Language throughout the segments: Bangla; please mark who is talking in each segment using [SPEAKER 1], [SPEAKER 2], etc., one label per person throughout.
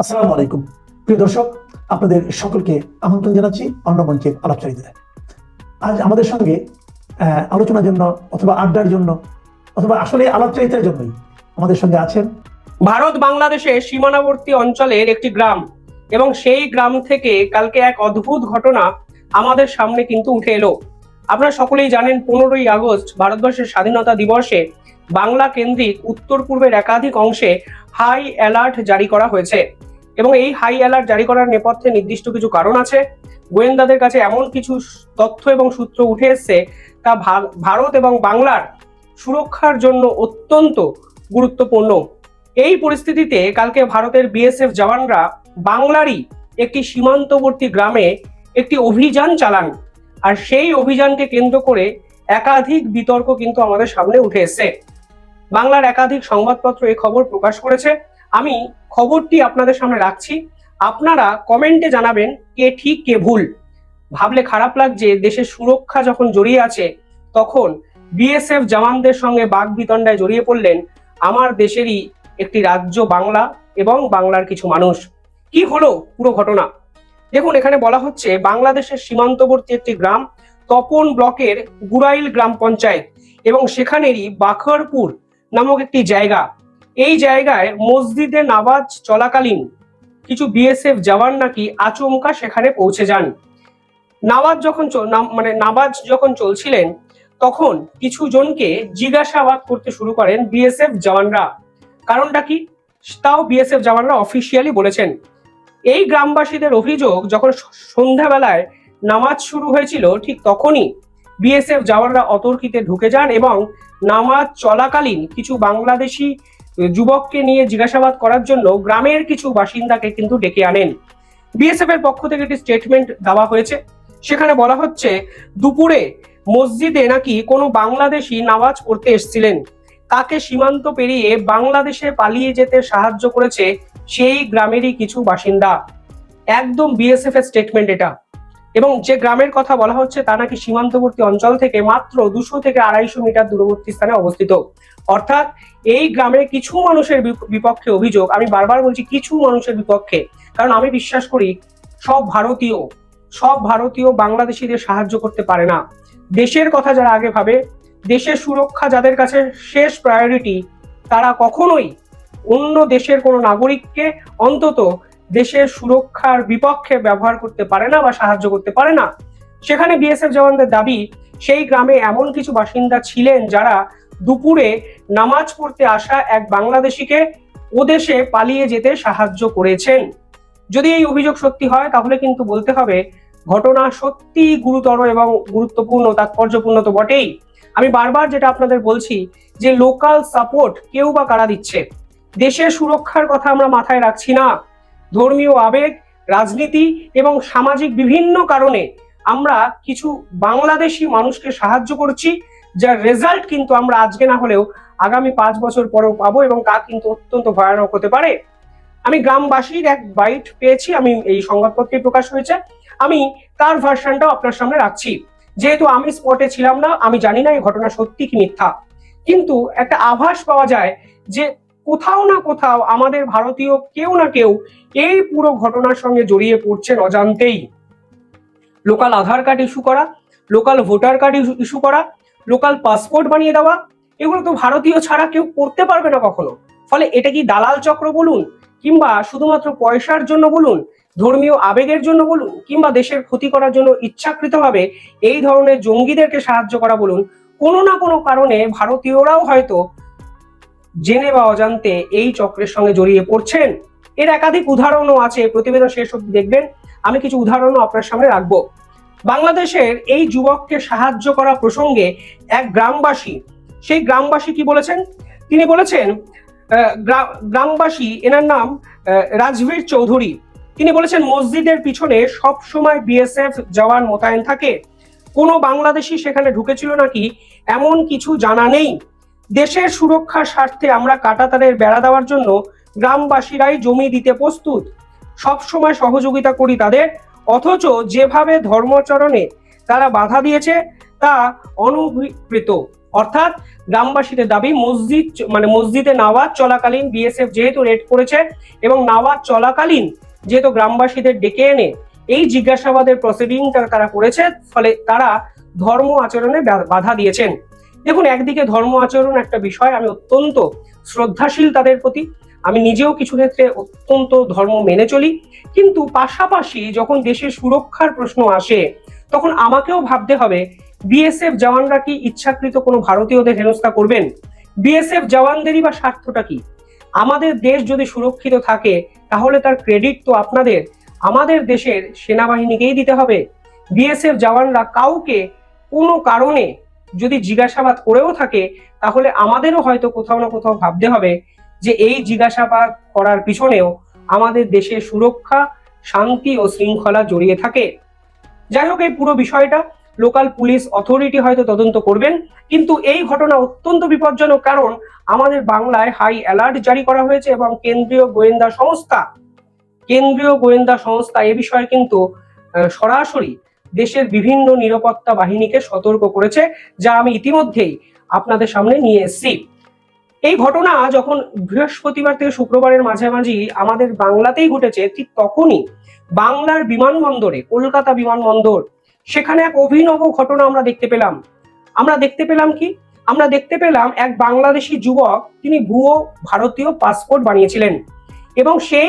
[SPEAKER 1] আসসালামু আলাইকুম। প্রিয় দর্শক, আপনাদের সকলকে আমন্ত্রণ জানাচ্ছি অন্য মঞ্চের আলাপচারিতায়। আজ আমাদের সঙ্গে আলোচনার জন্য অথবা আড্ডার জন্য অথবা আসলে আলাপচারিতার জন্যই আমাদের সঙ্গে আছেন
[SPEAKER 2] ভারত বাংলাদেশের সীমানাবর্তী অঞ্চলের একটি গ্রাম এবং সেই গ্রাম থেকে কালকে এক অদ্ভুত ঘটনা আমাদের সামনে কিন্তু উঠে এলো। আপনারা সকলেই জানেন পনেরোই আগস্ট ভারতবর্ষের স্বাধীনতা দিবসে বাংলা কেন্দ্রিক উত্তর পূর্বের একাধিক অংশে হাই অ্যালার্ট জারি করা হয়েছে। এবং এই হাই অ্যালার্ট জারি করার নেপথ্যে নির্দিষ্ট কিছু কারণ আছে। গোয়েন্দাদের কাছে এমন কিছু তথ্য এবং সূত্র উঠে এসছে তা ভারত এবং বাংলার সুরক্ষার জন্য অত্যন্ত গুরুত্বপূর্ণ। এই পরিস্থিতিতে কালকে ভারতের বিএসএফ জওয়ানরা বাংলারই একটি সীমান্তবর্তী গ্রামে একটি অভিযান চালান। আর সেই অভিযানকে কেন্দ্র করে একাধিক বিতর্ক কিন্তু আমাদের সামনে উঠে এসেছে। বাংলার একাধিক সংবাদপত্র এই খবর প্রকাশ করেছে। আমি খবরটি আপনাদের সামনে রাখছি। আপনারা কমেন্টে জানাবেন কে ঠিক, কে ভুল। ভাবলে খারাপ লাগছে, দেশের সুরক্ষা যখন জড়িয়ে আছে, তখন বিএসএফ জওয়ানদের সঙ্গে বাঘ বিতণ্ডায় জড়িয়ে পড়লেন আমার দেশেরই একটি রাজ্য বাংলা এবং বাংলার কিছু মানুষ। কি হলো পুরো ঘটনা? দেখুন, এখানে বলা হচ্ছে বাংলাদেশের সীমান্তবর্তী একটি গ্রাম তপন ব্লকের গুরাইল গ্রাম পঞ্চায়েত এবং সেখানেরই বাখরপুর নামক একটি জায়গা। এই জায়গায় মসজিদে নামাজ চলাকালীন কিছু বিএসএফ জওয়ান নাকি আচমকা সেখানে পৌঁছে যান। নামাজ যখন মানে নামাজ যখন চলছিলেন, তখন কিছু জনকে জিজ্ঞাসাবাদ করতে শুরু করেন বিএসএফ জওয়ানরা। কারণটা কি? তাও বিএসএফ জওয়ানরা অফিসিয়ালি বলেছেন। এই গ্রামবাসীদের অভিযোগ যখন সন্ধ্যাবেলায় নামাজ শুরু হয়েছিল, ঠিক তখনই বিএসএফ জওয়ানরা অতর্কিতে ঢুকে যান এবং নামাজ চলাকালীন কিছু বাংলাদেশি যুবককে নিয়ে জিজ্ঞাসাবাদ করার জন্য গ্রামের কিছু বাসিন্দাকে কিন্তু ডেকে আনেন। বিএসএফ এর পক্ষ থেকে একটি স্টেটমেন্ট দেওয়া হয়েছে। সেখানে বলা হচ্ছে, দুপুরে মসজিদে নাকি কোনো বাংলাদেশি নামাজ পড়তে এসেছিলেন। তাকে সীমান্ত পেরিয়ে বাংলাদেশে পালিয়ে যেতে সাহায্য করেছে সেই গ্রামেরই কিছু বাসিন্দা। একদম বিএসএফ এর স্টেটমেন্ট এটা। এবং যে গ্রামের কথা বলা হচ্ছে, তা নাকি সীমান্তবর্তী অঞ্চল থেকে মাত্র দুশো থেকে আড়াইশো মিটার দূরবর্তী স্থানে অবস্থিত। অর্থাৎ এই গ্রামে কিছু মানুষের বিপ- বিপক্ষে অভিযোগ, আমি বারবার বলছি কিছু মানুষের বিপক্ষে, কারণ আমি বিশ্বাস করি সব ভারতীয় সব ভারতীয় বাংলাদেশিদের সাহায্য করতে পারে না। দেশের কথা যারা আগে ভাবে, দেশের সুরক্ষা যাদের কাছে শেষ প্রায়োরিটি তারা কখনোই অন্য দেশের কোনো নাগরিককে অন্তত দেশের সুরক্ষার বিপক্ষে ব্যবহার করতে পারে না বা সাহায্য করতে পারে না। সেখানে বিএসএফ জওয়ানদের দাবি, সেই গ্রামে এমন কিছু বাসিন্দা ছিলেন যারা দুপুরে নামাজ পড়তে আসা এক বাংলাদেশিকে ওদেশে পালিয়ে যেতে সাহায্য করেছেন। যদি এই অভিযোগ সত্যি হয়, তাহলে কিন্তু বলতে হবে, ঘটনা সত্যি গুরুতর এবং গুরুত্বপূর্ণ, তাৎপর্যপূর্ণ তো বটেই। আমি বারবার যেটা আপনাদের বলছি, যে লোকাল সাপোর্ট কেউ বা কারা দিচ্ছে? দেশের সুরক্ষার কথা আমরা মাথায় রাখছি না। ধর্মীয় আবেগ, রাজনীতি এবং সামাজিক বিভিন্ন কারণে আমরা কিছু বাংলাদেশি মানুষকে সাহায্য করছি, যার রেজাল্ট কিন্তু আমরা আজকে না হলেও আগামী পাঁচ বছর পরেও পাবো এবং তা কিন্তু অত্যন্ত ভয়ানক হতে পারে। আমি গ্রামবাসীর এক বাইট পেয়েছি, আমি এই সংবাদপত্রে প্রকাশ হয়েছে। আমি তার ভার্সনটাও আপনার সামনে রাখছি। যেহেতু আমি স্পটে ছিলাম না, আমি জানি না এই ঘটনা সত্যি কি মিথ্যা। কিন্তু একটা আভাস পাওয়া যায় যে কোথাও না কোথাও আমাদের ভারতীয় কেউ না কেউ এই পুরো ঘটনার সঙ্গে জড়িয়ে পড়ছেন অজান্তেই। লোকাল আধার কার্ড ইস্যু করা, লোকাল ভোটার কার্ড ইস্যু করা, লোকাল পাসপোর্ট বানিয়ে দেওয়া, এগুলো তো ভারতীয় ছাড়া কেউ করতে পারবে না কখনো। ফলে এটা কি দালাল চক্র বলুন, কিংবা শুধুমাত্র পয়সার জন্য বলুন, ধর্মীয় আবেগের জন্য বলুন, কিংবা দেশের ক্ষতি করার জন্য ইচ্ছাকৃতভাবে এই ধরনের জঙ্গিদেরকে সাহায্য করা বলুন, কোনো না কোনো কারণে ভারতীয়রাও হয়তো জেনে বা অজান্তে এই চক্রের সঙ্গে জড়িয়ে পড়ছেন। এর একাধিক উদাহরণও আছে প্রতিবেদন শেষ অব্দি দেখবেন। আমি কিছু উদাহরণও আপনার সামনে রাখব। বাংলাদেশের এই যুবককে সাহায্য করা প্রসঙ্গে এক গ্রামবাসী, সেই গ্রামবাসী কি বলেছেন? তিনি বলেছেন গ্রামবাসী, এনার নাম রাজবীর চৌধুরী। তিনি বলেছেন, মসজিদের পিছনে সব সময় বিএসএফ জওয়ান মোতায়েন থাকে। কোনো বাংলাদেশি সেখানে ঢুকেছিল নাকি? এমন কিছু জানা নেই। দেশের সুরক্ষার স্বার্থে আমরা কাটাতারের বেড়া দেওয়ার জন্য গ্রামবাসীরাই জমি দিতে প্রস্তুত। সব সময় সহযোগিতা করি তাদের, অথচ যেভাবে ধর্মচরণে তারা বাধা দিয়েছে তা অনভিপ্রেত অর্থাৎ গ্রামবাসীদের দাবি, মসজিদ মানে মসজিদে নাওয়াজ চলাকালীন বিএসএফ যেহেতু রেড করেছে এবং নাওয়াজ চলাকালীন যেহেতু গ্রামবাসীদের ডেকে এনে এই জিজ্ঞাসাবাদের প্রসিডিংটা তারা করেছে, ফলে তারা ধর্ম আচরণে বাধা দিয়েছেন। দেখুন, একদিকে ধর্ম আচরণ একটা বিষয়, আমি অত্যন্ত শ্রদ্ধাশীল তাদের প্রতি। আমি নিজেও কিছু ক্ষেত্রে অত্যন্ত ধর্ম মেনে চলি। কিন্তু পাশাপাশি যখন দেশের সুরক্ষার প্রশ্ন আসে, তখন আমাকেও ভাবতে হবে, বিএসএফ জওয়ানরা কি ইচ্ছাকৃত কোনো ভারতীয়দের হেনস্থা করবেন? বিএসএফ জওয়ানদেরই বা স্বার্থটা কি? আমাদের দেশ যদি সুরক্ষিত থাকে, তাহলে তার ক্রেডিট তো আপনাদের। আমাদের দেশের সেনাবাহিনীকেই দিতে হবে। বিএসএফ জওয়ানরা কাউকে কোনো কারণে যদি জিজ্ঞাসাবাদ করেও থাকে, তাহলে আমাদেরও হয়তো কোথাও না কোথাও ভাবতে হবে যে এই জিজ্ঞাসাবাদ করার পিছনেও আমাদের দেশের সুরক্ষা, শান্তি ও শৃঙ্খলা জড়িয়ে থাকে। যাই হোক, এই পুরো বিষয়টা লোকাল পুলিশ অথরিটি হয়তো তদন্ত করবেন, কিন্তু এই ঘটনা অত্যন্ত বিপজ্জনক কারণ আমাদের বাংলায় হাই অ্যালার্ট জারি করা হয়েছে এবং কেন্দ্রীয় গোয়েন্দা সংস্থা, কেন্দ্রীয় গোয়েন্দা সংস্থা এ বিষয়ে কিন্তু সরাসরি দেশের বিভিন্ন নিরাপত্তা বাহিনীকে সতর্ক করেছে, যা আমি ইতিমধ্যেই আপনাদের সামনে নিয়ে এসেছি। এই ঘটনা যখন বৃহস্পতিবার থেকে শুক্রবারের মাঝামাঝি আমাদের বাংলাতেই ঘটেছে, ঠিক তখনই বাংলার বিমানবন্দরে, কলকাতা বিমানবন্দর, সেখানে এক অভিনব ঘটনা আমরা দেখতে পেলাম। আমরা দেখতে পেলাম কি? আমরা দেখতে পেলাম এক বাংলাদেশি যুবক, তিনি ভুয়ো ভারতীয় পাসপোর্ট বানিয়েছিলেন। এবং সেই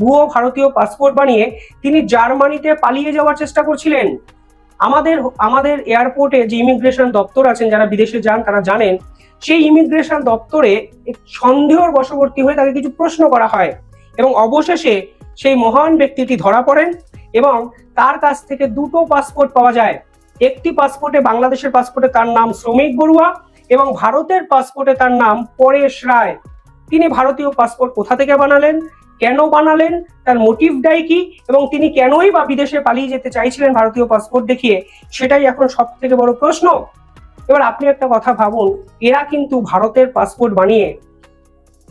[SPEAKER 2] ভুয়ো ভারতীয় পাসপোর্ট বানিয়ে তিনি জার্মানিতে পালিয়ে যাওয়ার চেষ্টা করছিলেন। আমাদের আমাদের এয়ারপোর্টে যে ইমিগ্রেশন দপ্তর আছেন, যারা বিদেশে যান তারা জানেন, সেই ইমিগ্রেশন দপ্তরে সন্দেহর বশবর্তী হয়ে তাকে কিছু প্রশ্ন করা হয় এবং অবশেষে সেই মহান ব্যক্তিটি ধরা পড়েন এবং তার কাছ থেকে দুটো পাসপোর্ট পাওয়া যায়। একটি পাসপোর্টে বাংলাদেশের পাসপোর্টে তার নাম শ্রমিক বড়ুয়া এবং ভারতের পাসপোর্টে তার নাম পরেশ রায়। তিনি ভারতীয় পাসপোর্ট কোথা থেকে বানালেন? কেন বানালেন? তার মোটিভটাই কি? এবং তিনি কেনই বা বিদেশে পালিয়ে যেতে চাইছিলেন ভারতীয় পাসপোর্ট দেখিয়ে? সেটাই এখন সব থেকে বড় প্রশ্ন। এবার আপনি একটা কথা ভাবুন, এরা কিন্তু ভারতের পাসপোর্ট বানিয়ে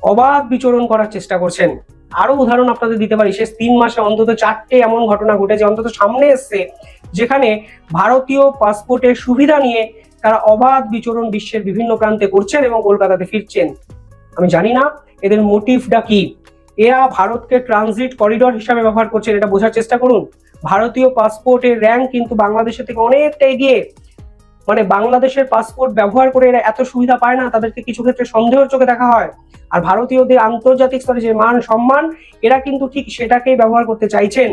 [SPEAKER 2] অবাধ বিচরণ করার চেষ্টা করছেন। আরও উদাহরণ আপনাদের দিতে পারি, শেষ তিন মাসে অন্তত চারটে এমন ঘটনা ঘটেছে, অন্তত সামনে এসছে, যেখানে ভারতীয় পাসপোর্টের সুবিধা নিয়ে তারা অবাধ বিচরণ বিশ্বের বিভিন্ন প্রান্তে করছেন এবং কলকাতাতে ফিরছেন। আমি জানি না, এদের মোটিভটা কি? এরা ভারতকে ট্রানজিট করিডোর হিসাবে ব্যবহার করছেন, এটা বোঝার চেষ্টা করুন। ভারতীয় পাসপোর্টের র্যাঙ্ক কিন্তু বাংলাদেশের থেকে অনেকটা এগিয়ে। মানে বাংলাদেশের পাসপোর্ট ব্যবহার করে এরা এত সুবিধা পায় না, তাদেরকে কিছু ক্ষেত্রে সন্দেহের চোখে দেখা হয়। আর ভারতীয়দের আন্তর্জাতিক স্তরে যে মান সম্মান, এরা কিন্তু ঠিক সেটাকেই ব্যবহার করতে চাইছেন।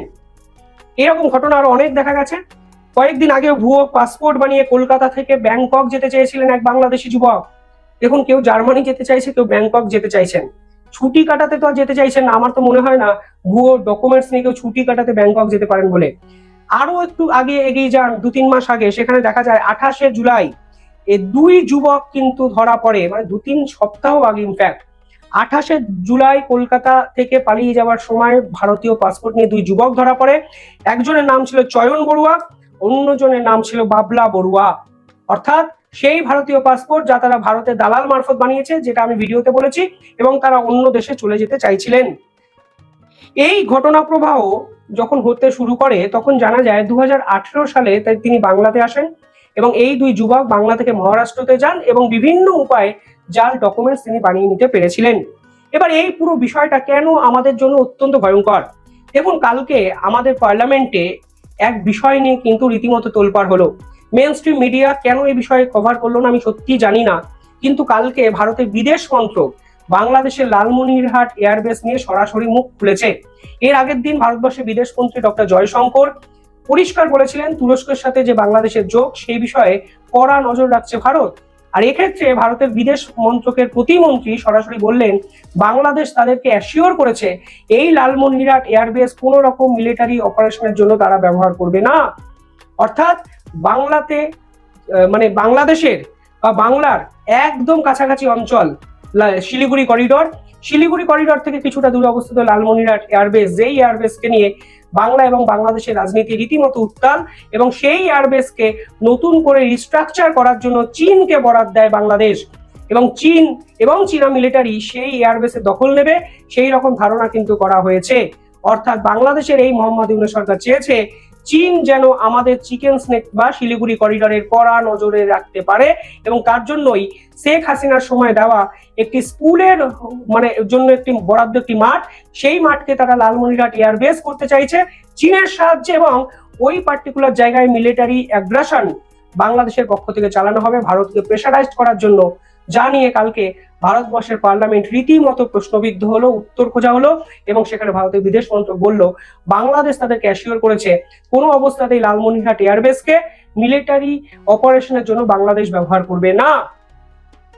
[SPEAKER 2] এরকম ঘটনা আরও অনেক দেখা গেছে। কয়েকদিন আগে ভুয়ো পাসপোর্ট বানিয়ে কলকাতা থেকে ব্যাংকক যেতে চেয়েছিলেন এক বাংলাদেশি যুবক। দেখুন, কেউ জার্মানি যেতে চাইছে, কেউ ব্যাংকক যেতে চাইছেন। ছুটি কাটাতে তো আর যেতে চাইছেন না, আমার তো মনে হয় না ভুয়ো ডকুমেন্টস নিয়ে কেউ ছুটি কাটাতে ব্যাংকক যেতে পারেন বলে। আরও একটু আগে এগিয়ে যান, দু তিন মাস আগে, সেখানে দেখা যায় আঠাশে জুলাই এ দুই যুবক কিন্তু ধরা পড়ে মানে দু তিন সপ্তাহ আগে ইনফ্যাক্ট আঠাশে জুলাই কলকাতা থেকে পালিয়ে যাওয়ার সময় ভারতীয় পাসপোর্ট নিয়ে দুই যুবক ধরা পড়ে। একজনের নাম ছিল চয়ন বড়ুয়া, অন্যজনের নাম ছিল বাবলা বড়ুয়া। অর্থাৎ সেই ভারতীয় পাসপোর্ট যা তারা ভারতে দালাল মারফত বানিয়েছে, যেটা আমি ভিডিওতে বলেছি, এবং তারা অন্য দেশে চলে যেতে চাইছিলেন। এই ঘটনা প্রবাহ যখন হতে শুরু করে, তখন জানা যায় দুহাজার আঠারো সালে তিনি বাংলাতে আসেন, এবং এই দুই যুবক বাংলা থেকে মহারাষ্ট্রতে যান, এবং বিভিন্ন উপায়ে জাল ডকুমেন্টস তিনি বানিয়ে নিতে পেরেছিলেন। এবার এই পুরো বিষয়টা কেন আমাদের জন্য অত্যন্ত ভয়ঙ্কর? দেখুন, কালকে আমাদের পার্লামেন্টে এক বিষয় নিয়ে কিন্তু রীতিমতো তোলপাড় হলো। মেন স্ট্রিম মিডিয়া কেন এই বিষয়ে কভার করল না আমি সত্যি জানি না। কিন্তু কালকে ভারতের বিদেশ মন্ত্রক বাংলাদেশের লালমনিরহাট এয়ারবেস নিয়ে সরাসরি মুখ খুলেছে। এর আগের দিন ভারতবর্ষের বিদেশ মন্ত্রী ডক্টর জয়শঙ্কর পরিষ্কার বলেছিলেন তুরস্কের সাথে যে বাংলাদেশের যোগ, সেই বিষয়ে কড়া নজর রাখছে ভারত। আর এক্ষেত্রে ভারতের বিদেশ মন্ত্রকের প্রতিমন্ত্রী সরাসরি বললেন, বাংলাদেশ তাদেরকে অ্যাসিওর করেছে, এই লালমনিরহাট এয়ারবেস কোনো রকম মিলিটারি অপারেশনের জন্য তারা ব্যবহার করবে না। অর্থাৎ বাংলাতে মানে বাংলাদেশের বা বাংলার একদম কাছাকাছি অঞ্চল শিলিগুড়ি করিডোর শিলিগুড়ি করিডোর থেকে কিছুটা দূরে অবস্থিত লালমনিরহাট এয়ারবেস যেই এয়ারবেসকে নিয়ে বাংলা এবং বাংলাদেশের রাজনীতি রীতিমতো উত্তাল এবং সেই এয়ারবেসকে নতুন করে রিস্ট্রাকচার করার জন্য চীনকে বরাদ দেয় বাংলাদেশ। এবং চীন এবং চীনা মিলিটারি সেই এয়ারবেসের দখল নেবে, সেই রকম ধারণা কিন্তু করা হয়েছে। অর্থাৎ বাংলাদেশের এই মোহাম্মদ ইউনুস সরকার চেয়েছে চীন যেন আমাদের চিকেন স্নেক বা শিলিগুড়ি করিডোরের কড়া নজরে রাখতে পারে এবং তার জন্যই শেখ হাসিনার সময় দেওয়া একটি স্কুলের মানে জন্য একটি বরাদ্দ একটি মাঠ, সেই মাঠকে তারা লালমনিরহাট এয়ারবেস করতে চাইছে। চীনের সাহায্যে এবং ওই পার্টিকুলার জায়গায় মিলিটারি অ্যাগ্রাসন বাংলাদেশের পক্ষ থেকে চালানো হবে, ভারতকে প্রেশারাইজড করার জন্য যা নিয়ে কালকে ভারতবর্ষের পার্লামেন্ট রীতিমতো প্রশ্নবিদ্ধ হলো, উত্তর খোঁজা হলো এবং সেখানে ভারতের বিদেশ মন্ত্রক বলল, বাংলাদেশ তাদের ক্যাশিওর করেছে, কোনো অবস্থাতেই লালমনিরহাট এয়ারবেসকে মিলিটারি অপারেশনের জন্য বাংলাদেশ ব্যবহার করবে না।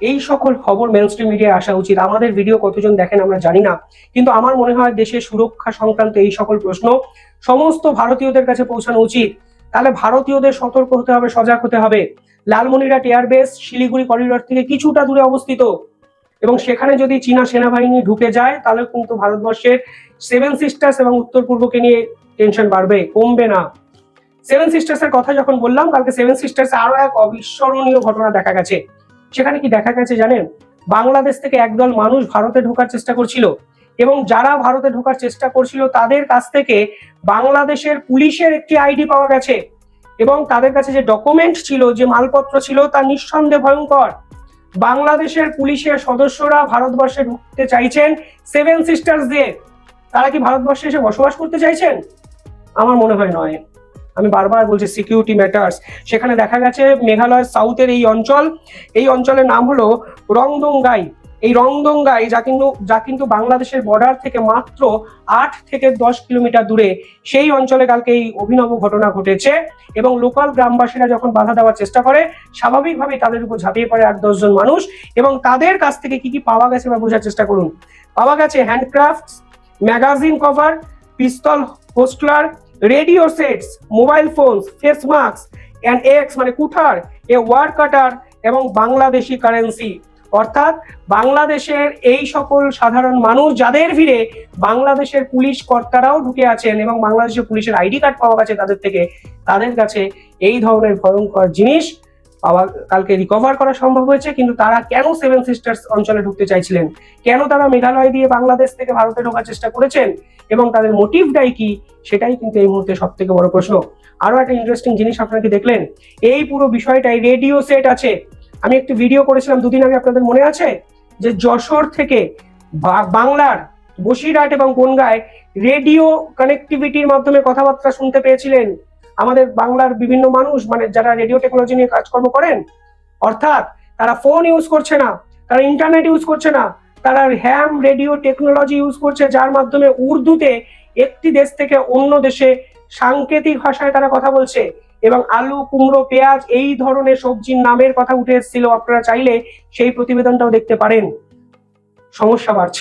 [SPEAKER 2] এই সকল খবর মেনস্ট্রিম মিডিয়ায় আসা উচিত। আমাদের ভিডিও কতজন দেখেন আমরা জানি না। কিন্তু আমার মনে হয় দেশের সুরক্ষা সংক্রান্ত এই সকল প্রশ্ন সমস্ত ভারতীয়দের কাছে পৌঁছানো উচিত। তাহলে ভারতীয়দের সতর্ক হতে হবে, সজাগ হতে হবে। লালমনিরহাট এয়ারবেস শিলিগুড়ি করিডোর থেকে কিছুটা দূরে অবস্থিত। এবং সেখানে যদি চীনা সেনাবাহিনী ঢুকে যায়, তাহলে কিন্তু ভারতবর্ষের সেভেন সিস্টার্স এবং উত্তর পূর্বকে নিয়ে টেনশন বাড়বে, কমবে না। সেভেন সিস্টার্স এর কথা যখন বললাম, কালকে সেভেন সিস্টার্স আরও এক অবিস্মরণীয় ঘটনা দেখা গেছে। সেখানে কি দেখা গেছে জানেন? বাংলাদেশ থেকে একদল মানুষ ভারতে ঢোকার চেষ্টা করছিল এবং যারা ভারতে ঢোকার চেষ্টা করছিল, তাদের কাছ থেকে বাংলাদেশের পুলিশের একটি আইডি পাওয়া গেছে। এবং তাদের কাছে যে ডকুমেন্ট ছিল, যে মালপত্র ছিল, তা নিঃসন্দেহে ভয়ঙ্কর। বাংলাদেশের পুলিশের সদস্যরা ভারতবর্ষে ঢুকতে চাইছেন সেভেন সিস্টার্স দিয়ে। তারা কি ভারতবর্ষে এসে বসবাস করতে চাইছেন? আমার মনে হয় নয়। আমি বারবার বলছি সিকিউরিটি ম্যাটার্স সেখানে দেখা গেছে, মেঘালয় সাউথের এই অঞ্চল। এই অঞ্চলের নাম হলো রংদংগাই এই রংদংগাই যা কিন্তু যা কিন্তু বাংলাদেশের বর্ডার থেকে মাত্র আট থেকে দশ কিলোমিটার দূরে সেই অঞ্চলে কালকে এই অভিনব ঘটনা ঘটেছে এবং লোকাল গ্রামবাসীরা যখন বাধা দেওয়ার চেষ্টা করে, স্বাভাবিকভাবেই তাদের উপর ঝাঁপিয়ে পড়ে আট দশজন মানুষ এবং তাদের কাছ থেকে কি কি পাওয়া গেছে বা বোঝার চেষ্টা করুন। পাওয়া গেছে handcraft magazine cover pistol holster radio sets mobile phones face mask and axe মানে কুঠার, এ ওয়ার কাটার এবং বাংলাদেশি কারেন্সি অর্থাৎ বাংলাদেশের এই সকল সাধারণ মানুষ যাদের ভিড়ে বাংলাদেশের পুলিশ কর্তারাও ঢুকে আছেন এবং বাংলাদেশের পুলিশের আইডি কার্ড পাওয়া গেছে তাদের থেকে, তাদের কাছে এই ধরনের ভয়ঙ্কর জিনিস পাওয়া, কালকে রিকভার করা সম্ভব হয়েছে, কিন্তু তারা কেন সেভেন সিস্টার্স অঞ্চলে ঢুকতে চাইছিলেন? কেন তারা মেঘালয় দিয়ে বাংলাদেশ থেকে ভারতে ঢোকার চেষ্টা করেছেন? এবং তাদের মোটিভটাই কি? সেটাই কিন্তু এই মুহূর্তে সব থেকে বড় প্রশ্ন। আরও একটা ইন্টারেস্টিং জিনিস আপনারা কি দেখলেন? এই পুরো বিষয়টাই রেডিও সেট আছে। আমি একটি ভিডিও করেছিলাম দুদিন আগে, আপনাদের মনে আছে? যে যশোর থেকে বাংলার বসিরহাট এবং বনগায় রেডিও কানেক্টিভিটির মাধ্যমে কথাবার্তা শুনতে পেয়েছিলেন আমাদের বাংলার বিভিন্ন মানুষ মানে যারা রেডিও টেকনোলজি নিয়ে কাজকর্ম করেন। অর্থাৎ তারা ফোন ইউজ করছে না, তারা ইন্টারনেট ইউজ করছে না, তারা হ্যাম রেডিও টেকনোলজি ইউজ করছে, যার মাধ্যমে উর্দুতে একটি দেশ থেকে অন্য দেশে সাংকেতিক ভাষায় তারা কথা বলছে। এবং আলু, কুমড়ো, পেঁয়াজ এই ধরনের সবজির নামের কথা উঠে এসেছিল। আপনারা চাইলে সেই প্রতিবেদনটাও দেখতে পারেন। সমস্যা বাড়ছে।